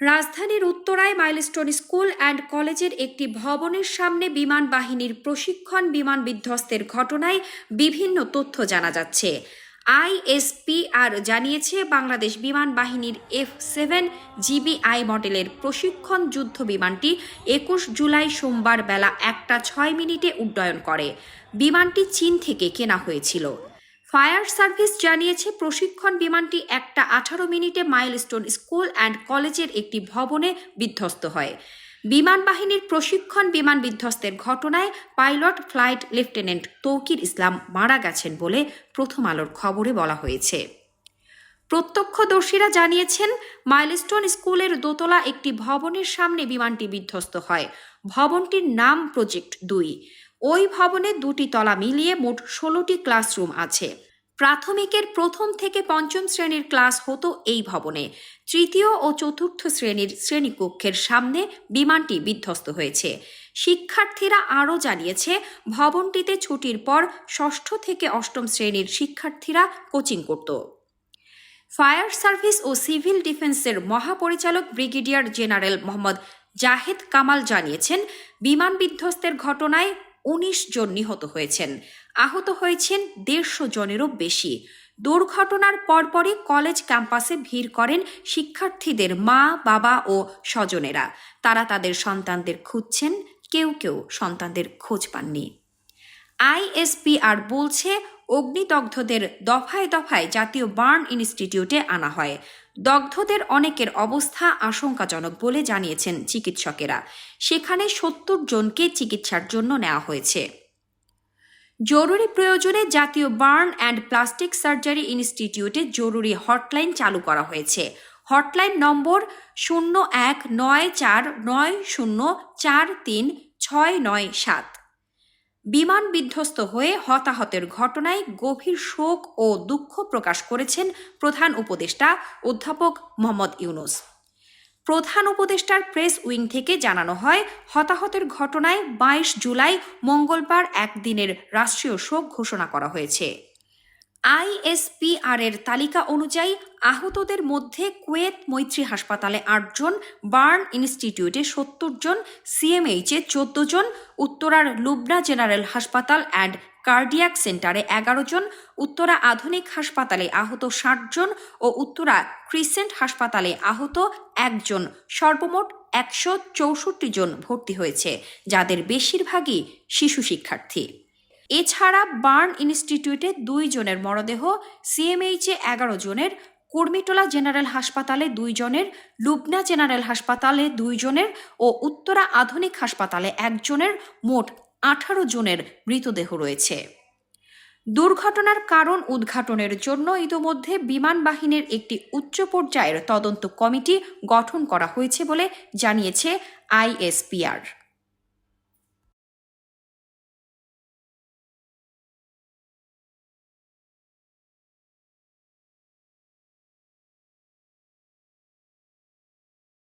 রাজধানীর উত্তরায় milestone school and কলেজের একটি ভবনের সামনে বিমান বাহিনীর প্রশিক্ষণ বিমান বিধ্বস্তের ঘটনায় বিভিন্ন তথ্য জানা যাচ্ছে। আইএসপিআর জানিয়েছে, বাংলাদেশ বিমান বাহিনীর এফ সেভেন জিবিআই মডেলের প্রশিক্ষণ যুদ্ধ বিমানটি একুশ জুলাই সোমবার বেলা একটা ছয় মিনিটে উড্ডয়ন করে। বিমানটি চীন থেকে কেনা হয়েছিল। ফায়ার সার্ভিস জানিয়েছে, প্রশিক্ষণ বিমানটি একটা আঠারো মিনিটে মাইলস্টোন স্কুল অ্যান্ড কলেজের একটি ভবনে বিধ্বস্ত হয়। বিমান বাহিনীর প্রশিক্ষণ বিমান বিধ্বস্তের ঘটনায় pilot flight lieutenant Tauqir Islam মারা গেছেন বলে প্রথম আলোর খবরে বলা হয়েছে। প্রত্যক্ষদর্শীরা জানিয়েছেন, মাইলস্টোন স্কুলের দোতলা একটি ভবনের সামনে বিমানটি বিধ্বস্ত হয়। ভবনটির নাম প্রজেক্ট দুই। ওই ভবনে দুটি তলা মিলিয়ে মোট ষোলোটি ক্লাসরুম আছে। প্রাথমিকের প্রথম থেকে পঞ্চম শ্রেণির ক্লাস হতো এই ভবনে। তৃতীয় ও চতুর্থ শ্রেণির শ্রেণীকক্ষের সামনে বিমানটি বিধ্বস্ত হয়েছে। শিক্ষার্থীরা আরও জানিয়েছে, ভবনটিতে ছুটির পর ষষ্ঠ থেকে অষ্টম শ্রেণির শিক্ষার্থীরা কোচিং করত। ফায়ার সার্ভিস ও সিভিল ডিফেন্সের মহাপরিচালক ব্রিগেডিয়ার জেনারেল মোহাম্মদ জাহেদ কামাল জানিয়েছেন, বিমান বিধ্বস্তের ঘটনায় উনিশ জন নিহত হয়েছেন। আহত হয়েছেন দেড়শো জনেরও বেশি। দুর্ঘটনার পরপরই কলেজ ক্যাম্পাসে ভিড় করেন শিক্ষার্থীদের মা, বাবা ও স্বজনেরা। তারা তাদের সন্তানদের খুঁজছেন, কেউ কেউ সন্তানদের খোঁজ পাননি। আইএসপিআর বলছে, অগ্নিদগ্ধদের দফায় দফায় জাতীয় বার্ন ইনস্টিটিউটে আনা হয়। দগ্ধদের অনেকের অবস্থা আশঙ্কাজনক বলে জানিয়েছেন চিকিৎসকেরা। সেখানে সত্তর জনকে চিকিৎসার জন্য নেওয়া হয়েছে। জরুরি প্রয়োজনে জাতীয় বার্ন অ্যান্ড প্লাস্টিক সার্জারি ইনস্টিটিউটে জরুরি হটলাইন চালু করা হয়েছে। হটলাইন নম্বর শূন্য এক নয় চার নয় শূন্য চার তিন ছয় নয় সাত। বিমান বিধ্বস্ত হয়ে হতাহতের ঘটনায় গভীর শোক ও দুঃখ প্রকাশ করেছেন প্রধান উপদেষ্টা অধ্যাপক মোহাম্মদ ইউনুস। প্রধান উপদেষ্টার প্রেস উইং থেকে জানানো হয়, হতাহতের ঘটনায় বাইশ জুলাই মঙ্গলবার একদিনের রাষ্ট্রীয় শোক ঘোষণা করা হয়েছে। আইএসপিআর এর তালিকা অনুযায়ী আহতদের মধ্যে কুয়েত মৈত্রী হাসপাতালে আটজন বার্ন ইনস্টিটিউটে সত্তর জন, সিএমএইচে চোদ্দ জন, উত্তরার লুবনা জেনারেল হাসপাতাল অ্যান্ড কার্ডিয়াক সেন্টারে এগারো জন, উত্তরা আধুনিক হাসপাতালে আহত ষাট জন ও উত্তরা ক্রিসেন্ট হাসপাতালে আহত একজন সর্বমোট একশো চৌষট্টি জন ভর্তি হয়েছে, যাদের বেশিরভাগই শিশু শিক্ষার্থী। এছাড়া বার্ন ইনস্টিটিউটে দুই জনের মরদেহ, সিএমএইচে এগারো জনের, কুর্মিটোলা জেনারেল হাসপাতালে দুই জনের, লুবনা জেনারেল হাসপাতালে দুই জনের ও উত্তরা আধুনিক হাসপাতালে একজনের মোট আঠারো জনের মৃতদেহ রয়েছে। দুর্ঘটনার কারণ উদ্ঘাটনের জন্য ইতোমধ্যে বিমান বাহিনীর একটি উচ্চ পর্যায়ের তদন্ত কমিটি গঠন করা হয়েছে বলে জানিয়েছে আইএসপিআর।